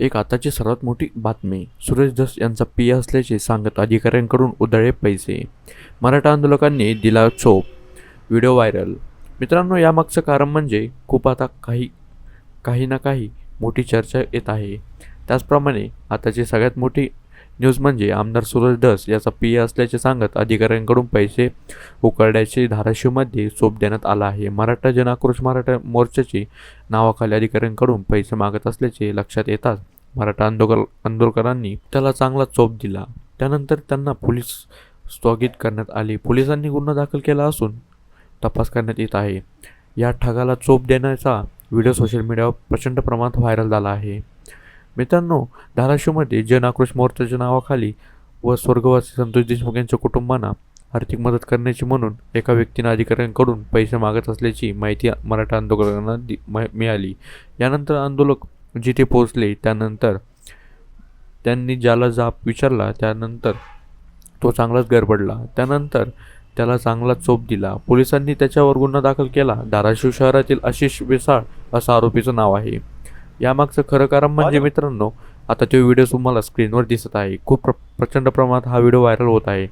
एक आताची सर्वात मोठी बातमी. सुरेश धस यांचा पी असल्याचे सांगत अधिकाऱ्यांकडून उधळे पैसे. मराठा आंदोलकांनी दिला चोप. Video viral. मित्रांनो यामागचं कारण म्हणजे खूप आता काही काही ना काही मोठी चर्चा येत आहे. त्याचप्रमाणे आताची सगळ्यात मोठी न्यूज म्हणजे आमदार सूरज धस याचा पी असल्याचे सांगत अधिकाऱ्यांकडून पैसे उकळण्याचे धाराशिवमध्ये चोप देण्यात आला आहे. मराठा जनाक्रोश मराठा मोर्चाची नावाखाली अधिकाऱ्यांकडून पैसे मागत असल्याचे लक्षात येताच मराठा आंदोलन आंदोलकरांनी त्याला चांगला चोप दिला. त्यानंतर त्यांना पोलीस स्थगित करण्यात आले. पोलिसांनी गुन्हा दाखल केला असून तपास करण्यात येत आहे. या ठगाला चोप देण्याचा व्हिडिओ सोशल मीडियावर प्रचंड प्रमाणात व्हायरल झाला आहे. मित्रांनो धाराशिवमध्ये जन आक्रोश मोर्चाच्या नावाखाली व स्वर्गवासी संतोष देशमुख यांच्या कुटुंबांना आर्थिक मदत करण्याची म्हणून एका व्यक्तीनं अधिकाऱ्यांकडून पैसे मागत असल्याची माहिती मराठा आंदोलकांना दि मिळाली. यानंतर आंदोलक जिथे पोहोचले त्यानंतर त्यांनी ज्याला जाप विचारला त्यानंतर तो चांगलाच गडबडला. त्यानंतर त्याला चांगला चोप दिला. पोलिसांनी त्याच्यावर गुन्हा दाखल केला. धाराशिव शहरातील आशिष विसाळ असं आरोपीचं नाव आहे. यामागचं खरं कारण म्हणजे मित्रांनो आता तो व्हिडिओ तुम्हाला स्क्रीनवर दिसत आहे. खूप प्र प्रचंड प्रमाणात हा व्हिडिओ व्हायरल होत आहे.